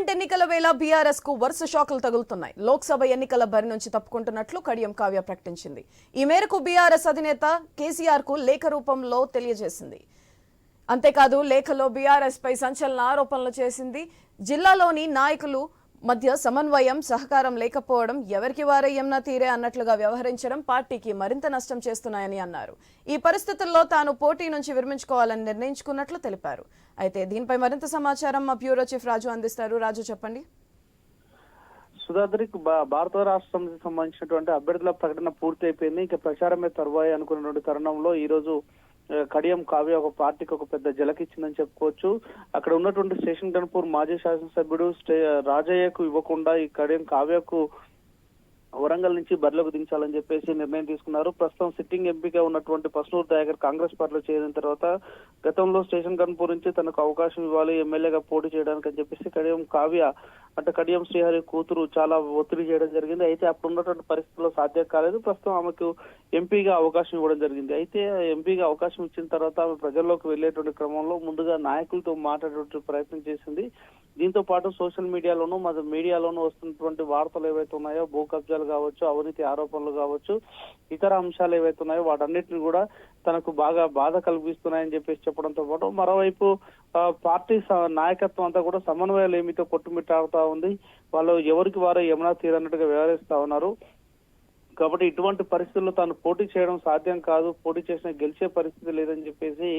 ఎన్నికల వేళ బీఆర్ఎస్కు వరుస షాకులు తగులుతున్నాయి. లోక్సభ ఎన్నికల బరి నుంచి తప్పుకుంటున్నట్లు కడియం కావ్య ప్రకటించింది. ఈ మేరకు బీఆర్ఎస్ అధినేత కేసీఆర్కు లేఖ రూపంలో తెలియజేసింది. అంతేకాదు లేఖలో బీఆర్ఎస్ పై సంచలన ఆరోపణలు చేసింది. జిల్లాలోని నాయకులు మధ్య సమన్వయం సహకారం లేకపోవడం ఎవరికి వారే యమునా తీరే అన్నట్లుగా వ్యవహరించడం పార్టీకి మరింత నష్టం చేస్తున్నాయని అన్నారు. ఈ పరిస్థితుల్లో తాను పోటీ నుంచి విరమించుకోవాలని నిర్ణయించుకున్నట్లు తెలిపారు. అయితే దీనిపై మరింత సమాచారం మా బ్యూరో చీఫ్ రాజు అందిస్తారు. రాజు చెప్పండి. సుధాద్రికి భా- భారత రాష్ట్రం సంబంధించినటువంటి అభ్యర్థుల ప్రకటన పూర్తి అయిపోయింది ఇంకా ప్రచారమే తరువాయి అనుకున్నటువంటి తరుణంలో ఈ రోజు కడియం కావ్య ఒక పార్టీకి ఒక పెద్ద జలకిచ్చిందని చెప్పుకోవచ్చు. అక్కడ ఉన్నటువంటి స్టేషన్ గన్పూర్ మాజీ శాసనసభ్యుడు రాజయ్యకు ఇవ్వకుండా ఈ కడియం కావ్యకు వరంగల్ నుంచి బరిలోకి దించాలని చెప్పేసి నిర్ణయం తీసుకున్నారు. ప్రస్తుతం సిట్టింగ్ ఎంపీగా ఉన్నటువంటి పస్నూర్ దయాకర్ కాంగ్రెస్ పార్టీలో చేరిన తర్వాత గతంలో స్టేషన్ కన్పూర్ నుంచి తనకు అవకాశం ఇవ్వాలి ఎమ్మెల్యేగా పోటీ చేయడానికి అని చెప్పేసి కడియం కావ్య అంటే కడియం శ్రీహరి కూతురు చాలా ఒత్తిడి చేయడం జరిగింది. అయితే అప్పుడు ఉన్నటువంటి పరిస్థితుల్లో సాధ్యం కాలేదు. ప్రస్తుతం ఆమెకు ఎంపీగా అవకాశం ఇవ్వడం జరిగింది. అయితే ఎంపీగా అవకాశం ఇచ్చిన తర్వాత ఆమె ప్రజల్లోకి వెళ్ళేటువంటి క్రమంలో ముందుగా నాయకులతో మాట్లాడేటువంటి ప్రయత్నం చేసింది. దీంతో పాటు సోషల్ మీడియాలోనూ మన మీడియాలోనూ వస్తున్నటువంటి వార్తలు ఏవైతే ఉన్నాయో భూ కబ్జాలు కావచ్చు అవినీతి ఆరోపణలు కావచ్చు ఇతర అంశాలు ఏవైతే ఉన్నాయో వాటన్నిటిని కూడా తనకు బాగా బాధ కల్పిస్తున్నాయని చెప్పేసి చెప్పడంతో పాటు మరోవైపు పార్టీ స- నాయకత్వం అంతా కూడా సమన్వయ లేమితో కొట్టుమిట్టాడుతా ఉంది. వాళ్ళు ఎవరికి వారు యమునా తీరన్నట్టుగా వ్యవహరిస్తా ఉన్నారు. కాబట్టి ఇటువంటి పరిస్థితుల్లో తాను పోటీ చేయడం సాధ్యం కాదు పోటీ చేసిన గెలిచే పరిస్థితి లేదని చెప్పేసి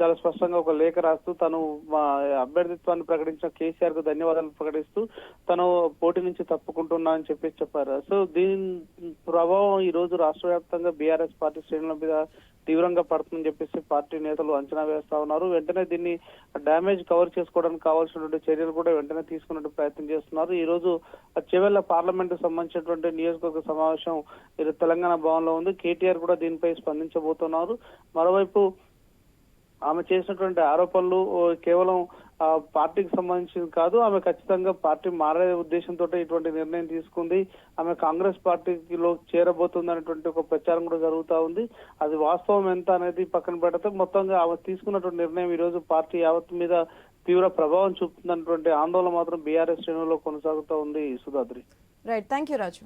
చాలా స్పష్టంగా ఒక లేఖ రాస్తూ తను మా అభ్యర్థిత్వాన్ని ప్రకటించిన కేసీఆర్కు ధన్యవాదాలు ప్రకటిస్తూ తను పోటీ నుంచి తప్పుకుంటున్నా అని చెప్పేసి చెప్పారు. సో దీని ప్రభావం ఈ రోజు రాష్ట్ర వ్యాప్తంగా బీఆర్ఎస్ పార్టీ శ్రేణుల మీద తీవ్రంగా పడుతుందని చెప్పేసి పార్టీ నేతలు అంచనా వేస్తా ఉన్నారు. వెంటనే దీన్ని డ్యామేజ్ కవర్ చేసుకోవడానికి కావాల్సినటువంటి చర్యలు కూడా వెంటనే తీసుకున్నట్టు ప్రయత్నం చేస్తున్నారు. ఈ రోజు చెవెళ్ళ పార్లమెంట్ సంబంధించినటువంటి నియోజకవర్గ సమావేశం ఇది తెలంగాణ భవన్లో ఉంది. కేటీఆర్ కూడా దీనిపై స్పందించబోతున్నారు. మరోవైపు ఆమె చేసినటువంటి ఆరోపణలు కేవలం ఆ, పార్టీకి సంబంధించింది కాదు ఆమె ఖచ్చితంగా పార్టీ మారే ఉద్దేశంతో ఇటువంటి నిర్ణయం తీసుకుంది. ఆమె కాంగ్రెస్ పార్టీలో చేరబోతుంది అనేటువంటి ఒక ప్రచారం కూడా జరుగుతా ఉంది. అది వాస్తవం ఎంత అనేది పక్కన పెడితే. మొత్తంగా ఆమె తీసుకున్నటువంటి నిర్ణయం ఈ రోజు పార్టీ యావత్ మీద తీవ్ర ప్రభావం చూపుతుందన్నటువంటి ఆందోళన మాత్రం బీఆర్ఎస్ శ్రేణుల్లో కొనసాగుతూ ఉంది Sudhadri right thank you Raju